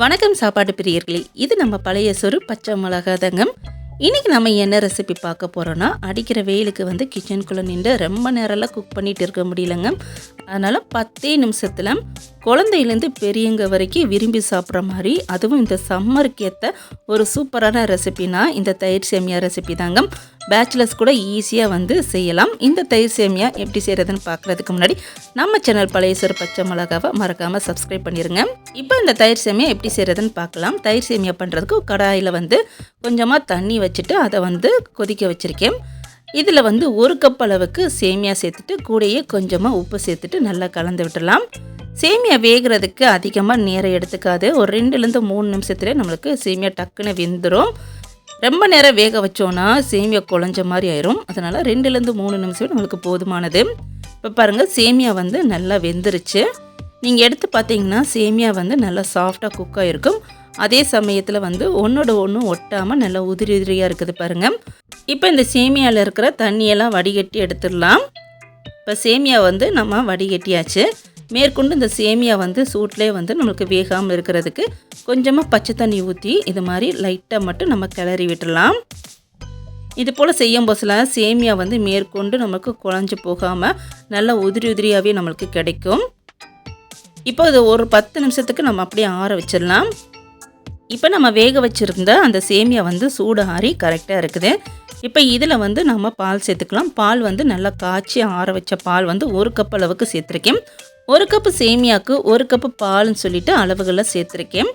வணக்கம் சாப்பாடு பிரியர்களே. இது நம்ம பழைய சொரு பச்சை மிளகாதங்கம் இன்றைக்கி நம்ம என்ன ரெசிபி பார்க்க போகிறோன்னா அடிக்கிற வெயிலுக்கு வந்து கிச்சனுக்குள்ளே நின்று ரொம்ப நேரம்லாம் குக் பண்ணிட்டு இருக்க முடியலங்க. அதனால் பத்தே நிமிஷத்தில் குழந்தையிலேருந்து பெரியவங்க வரைக்கும் விரும்பி சாப்பிட்ற மாதிரி அதுவும் இந்த சம்மருக்கு ஏற்ற ஒரு சூப்பரான ரெசிபினா இந்த தயிர் சேமியா ரெசிபி தாங்க. பேச்சுலர்ஸ் கூட ஈஸியாக வந்து செய்யலாம். இந்த தயிர் சேமியா எப்படி செய்கிறதுன்னு பார்க்குறதுக்கு முன்னாடி நம்ம சேனல் பழைய சிறு பச்சை மிளகாவை மறக்காமல் சப்ஸ்கிரைப் பண்ணிடுங்க இப்போ இந்த தயிர் சேமியா எப்படி செய்கிறதுன்னு பார்க்கலாம். தயிர் சேமியா பண்ணுறதுக்கு கடாயில் வந்து கொஞ்சமாக தண்ணி வச்சுட்டு அதை வந்து கொதிக்க வச்சுருக்கேன். இதில் வந்து ஒரு கப் அளவுக்கு சேமியா சேர்த்துட்டு கூடயே கொஞ்சமாக உப்பு சேர்த்துட்டு நல்லா கலந்து விட்டுடலாம். சேமியா வேகிறதுக்கு அதிகமாக நேரம் எடுத்துக்காது. ஒரு ரெண்டுலேருந்து மூணு நிமிஷத்துலேயே நம்மளுக்கு சேமியா டக்குன்னு வெந்துடும் ரொம்ப நேரம் வேக வச்சோன்னா சேமியா குழஞ்ச மாதிரி ஆயிரும். அதனால் ரெண்டுலேருந்து மூணு நிமிஷம் நம்மளுக்கு போதுமானது. இப்போ பாருங்கள் சேமியா வந்து நல்லா வெந்துருச்சு. நீங்கள் எடுத்து பார்த்தீங்கன்னா சேமியா வந்து நல்லா சாஃப்டாக குக் ஆகிருக்கும் அதே சமயத்தில் வந்து ஒன்றோட ஒன்று ஒட்டாமல் நல்லா உதிரி உதிரியாக இருக்குது பாருங்கள் இப்போ இந்த சேமியாவில் இருக்கிற தண்ணியெல்லாம் வடிகட்டி எடுத்துடலாம். இப்போ சேமியா வந்து நம்ம வடிகட்டியாச்சு. மேற்கொண்டு இந்த சேமியா வந்து சூட்லேயே வந்து நம்மளுக்கு வேகாமல் இருக்கிறதுக்கு கொஞ்சமாக பச்சை தண்ணி ஊற்றி இது மாதிரி லைட்டாக மட்டும் நம்ம கிளறி விட்டுடலாம். இது போல் செய்யும் போசில் சேமியா வந்து மேற்கொண்டு நமக்கு குழஞ்சி போகாமல் நல்லா உதிரி உதிரியாகவே நம்மளுக்கு கிடைக்கும். இப்போ இது ஒரு பத்து நிமிஷத்துக்கு நம்ம அப்படியே ஆற வச்சிடலாம். இப்போ நம்ம வேக வச்சுருந்த அந்த சேமியா வந்து சூடு ஆறி கரெக்டாக இருக்குது. இப்போ இதில் வந்து நம்ம பால் சேர்த்துக்கலாம். பால் வந்து நல்லா காய்ச்சி ஆற வச்ச பால் வந்து ஒரு கப் அளவுக்கு சேர்த்துருக்கேன். ஒரு கப்பு சேமியாவுக்கு ஒரு கப்பு பால்னு சொல்லிட்டு அளவுகளில் சேர்த்துருக்கேன்.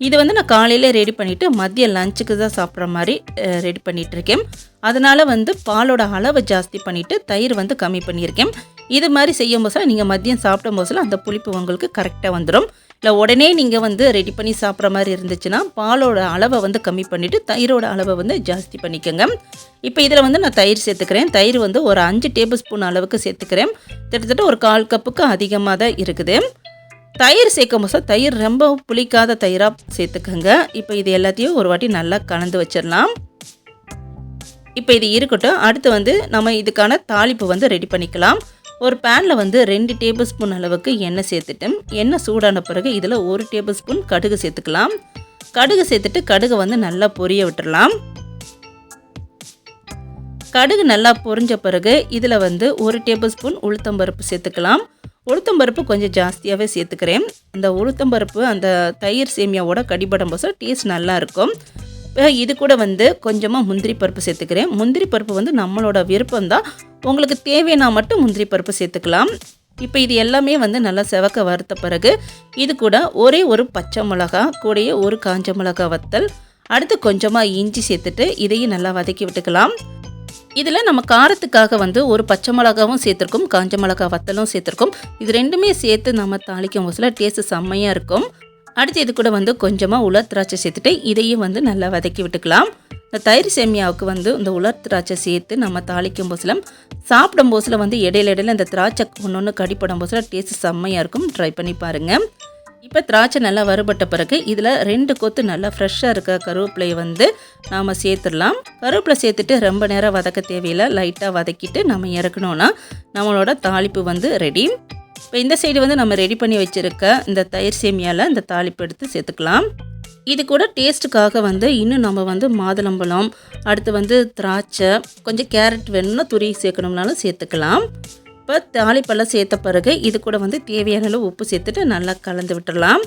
இது வந்து நான் காலையில் ரெடி பண்ணிவிட்டு மதிய லஞ்சுக்கு தான் சாப்பிட்ற மாதிரி ரெடி பண்ணிகிட்டு இருக்கேன் அதனால் வந்து பாலோட அளவை ஜாஸ்தி பண்ணிவிட்டு தயிர் வந்து கம்மி பண்ணியிருக்கேன். இது மாதிரி செய்யும் போது நீங்கள் மதியம் சாப்பிடும் போதுல அந்த புளிப்பு உங்களுக்கு கரெக்டாக வந்துடும் இல்லை உடனே நீங்கள் வந்து ரெடி பண்ணி சாப்பிட்ற மாதிரி இருந்துச்சுன்னா பாலோட அளவை வந்து கம்மி பண்ணிவிட்டு தயிரோட அளவை வந்து ஜாஸ்தி பண்ணிக்கோங்க. இப்போ இதில் வந்து நான் தயிர் சேர்த்துக்கிறேன். தயிர் வந்து ஒரு அஞ்சு டேபிள் ஸ்பூன் அளவுக்கு சேர்த்துக்கிறேன். கிட்டத்தட்ட ஒரு கால் கப்புக்கு அதிகமாக தான் இருக்குது. தயிர் சேர்க்கும் போது தயிர் ரொம்ப புளிக்காத தயிராக சேர்த்துக்கோங்க. இப்போ இது எல்லாத்தையும் ஒரு வாட்டி நல்லா கலந்து வச்சிடலாம். இப்போ இது இருக்கட்டும். அடுத்து வந்து நம்ம இதுக்கான தாளிப்பு வந்து ரெடி பண்ணிக்கலாம். ஒரு பேனில் வந்து ரெண்டு டேபிள் ஸ்பூன் அளவுக்கு எண்ணெய் சேர்த்துட்டு எண்ணெய் சூடான பிறகு இதில் ஒரு டேபிள் ஸ்பூன் கடுகு சேர்த்துக்கலாம். கடுகு சேர்த்துட்டு கடுகை வந்து நல்லா பொரிய விட்டுடலாம் கடுகு நல்லா பொரிஞ்ச பிறகு இதில் வந்து ஒரு டேபிள் ஸ்பூன் உளுத்தம்பருப்பு சேர்த்துக்கலாம். உளுத்தம்பருப்பு கொஞ்சம் ஜாஸ்தியாகவே சேர்த்துக்கிறேன். அந்த உளுத்தம்பருப்பு அந்த தயிர் சேமியாவோட கடிபடம் போது டேஸ்ட் நல்லா இருக்கும். இது கூட வந்து கொஞ்சமாக முந்திரி பருப்பு சேர்த்துக்கிறேன். முந்திரி பருப்பு வந்து நம்மளோட விருப்பம் தான் உங்களுக்கு தேவையான மட்டும் முந்திரி பருப்பு சேர்த்துக்கலாம். இப்போ இது எல்லாமே வந்து நல்லா செவக்க வறுத்த பிறகு இது கூட ஒரே ஒரு பச்சை மிளகா கூடயே ஒரு காஞ்ச மிளகா வத்தல் அடுத்து கொஞ்சமாக இஞ்சி சேர்த்துட்டு இதையும் நல்லா வதக்கி விட்டுக்கலாம். இதில் நம்ம காரத்துக்காக வந்து ஒரு பச்சை மிளகாவும் சேர்த்துருக்கோம் காஞ்ச மிளகா வத்தலும் சேர்த்துருக்கோம். இது ரெண்டுமே சேர்த்து நம்ம தாளிக்கும் சில டேஸ்ட்டு செம்மையாக இருக்கும். அடுத்து இது கூட வந்து கொஞ்சமாக உலர் திராட்சை சேர்த்துட்டு இதையும் வந்து நல்லா வதக்கி விட்டுக்கலாம். இந்த தயிர் சேமியாவுக்கு வந்து இந்த உலர் திராட்சை சேர்த்து நம்ம தாளிக்கும் போசில் சாப்பிடும் போசில் வந்து இடையில இடையில இந்த திராட்சை ஒன்று ஒன்று கடிப்படும் போசில் டேஸ்ட் செம்மையாக இருக்கும். ட்ரை பண்ணி பாருங்கள் இப்போ திராட்சை நல்லா வறுபட்ட பிறகு இதில் ரெண்டு கொத்து நல்லா ஃப்ரெஷ்ஷாக இருக்க கருவேப்பிலையை வந்து நாம் சேர்த்துடலாம். கருவேப்பிலை சேர்த்துட்டு ரொம்ப நேரம் வதக்க தேவையில்லை. லைட்டாக வதக்கிட்டு நம்ம இறக்கணுன்னா நம்மளோட தாளிப்பு வந்து ரெடி இப்போ இந்த சைடு வந்து நம்ம ரெடி பண்ணி வச்சுருக்க இந்த தயிர் சேமியாவில் இந்த தாளிப்பு எடுத்து சேர்த்துக்கலாம். இது கூட டேஸ்ட்டுக்காக வந்து இன்னும் நம்ம வந்து மாதுளம்பழம் அடுத்து வந்து திராட்சை கொஞ்சம் கேரட் வேணும்னா துரி சேர்க்கணும்னாலும் சேர்த்துக்கலாம். இப்போ தாளிப்பெல்லாம் சேர்த்த பிறகு இது கூட வந்து தேவையான அளவு உப்பு சேர்த்துட்டு நல்லா கலந்து விட்டுடலாம்.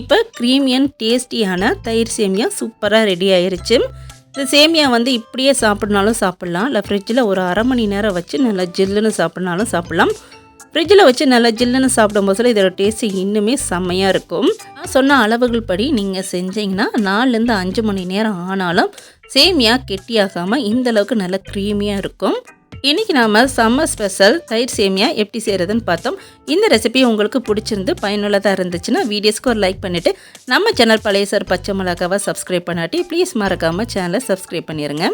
இப்போ க்ரீமியன் டேஸ்டியான தயிர் சேமியா சூப்பராக ரெடி ஆயிடுச்சு இந்த சேமியா வந்து இப்படியே சாப்பிட்னாலும் சாப்பிட்லாம். இல்லை ஃப்ரிட்ஜில் ஒரு அரை மணி நேரம் வச்சு நல்லா ஜில்லுன்னு சாப்பிட்னாலும் சாப்பிட்லாம். ஃப்ரிட்ஜில் வச்சு நல்லா ஜில்லுன்னு சாப்பிடும் போதில் இதோட டேஸ்ட்டு இன்னுமே செம்மையாக இருக்கும். நான் சொன்ன அளவுகள் படி நீங்கள் செஞ்சீங்கன்னா நாலுலேருந்து அஞ்சு மணி நேரம் ஆனாலும் சேமியா கெட்டியாகாமல் இந்தளவுக்கு நல்லா க்ரீமியாக இருக்கும். இன்றைக்கி நாம் சம்மர் ஸ்பெஷல் தயிர் சேமியா எப்படி செய்கிறதுன்னு பார்த்தோம். இந்த ரெசிபி உங்களுக்கு பிடிச்சிருந்து பயனுள்ளதாக இருந்துச்சுன்னா வீடியோஸ்க்கு ஒரு லைக் பண்ணிவிட்டு நம்ம சேனல் பழைய சார் பச்சை மிளகாவை சப்ஸ்கிரைப் பண்ணாட்டி ப்ளீஸ் மறக்காமல் சேனலை சப்ஸ்கிரைப் பண்ணிடுங்க